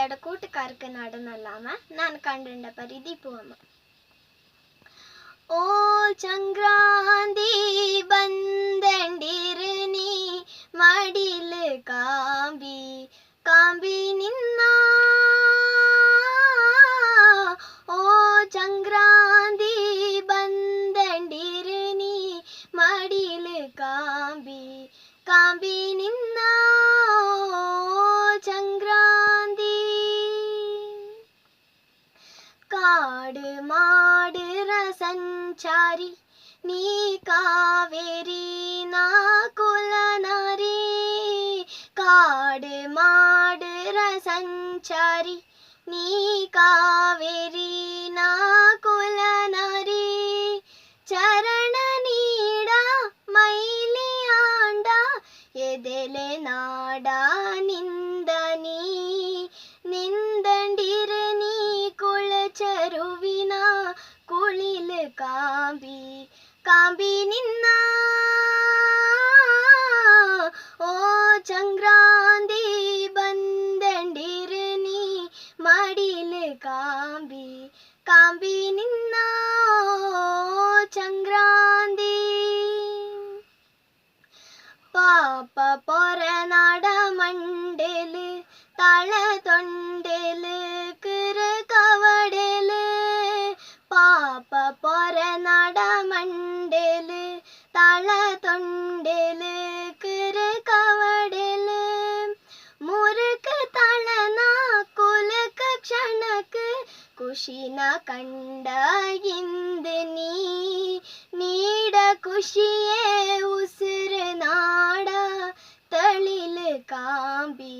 അയാളുടെ കൂട്ടുകാർക്ക് നടന്നല്ലാമ നാൻ കണ്ടിട്ട പരിധി പോവാമ ഓ ചങ്ക്രാന്തി ബന്ധണ്ടിരു നീ മടിയിൽ കാമ്പി കാമ്പി നിന്ന. ഓ ചങ്ക്രാന്തി ബന്ധണ്ടിരു നീ മടിയിൽ കാമ്പി കാമ്പി നിന്ന. നാട് മാടുറ സഞ്ചാരി നീ കാവേരി നാ കുലനാരി കാട് മാടുറ സഞ്ചാരി നീ കാവേരി നാ കുലനാരി ചരണ നീട മൈലിയാണ്ട എതിലെ നാടാ നിന്ന ಕಾಂಬಿ ಕಾಂಬಿ ನಿನ್ನ ಓ ಚಂಗ್ರಾಂದಿ ಬಂದಂಡಿರ ನೀ ಮಡಿಲು ಕಾಂಬಿ ಕಾಂಬಿ ಖುಷಿನ ಕಂಡ ಇಂದು ನೀ ನೀಡ ಖುಷಿಯೇ ಉಸಿರು ನಾಡ ತಳಿಲು ಕಾಂಬಿ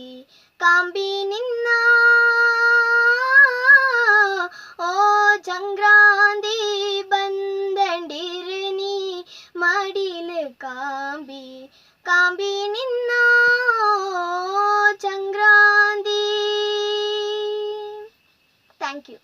ಕಾಂಬಿ ನಿನ್ನ ಓ ಚಂಗ್ರಾಂದಿ ಬಂದಂಡಿರು ನೀ ಮಡಿಲು ಕಾಂಬಿ ಕಾಂಬಿ ನಿನ್ನ ಓ ಚಂಗ್ರಾಂದಿ ಥ್ಯಾಂಕ್ ಯು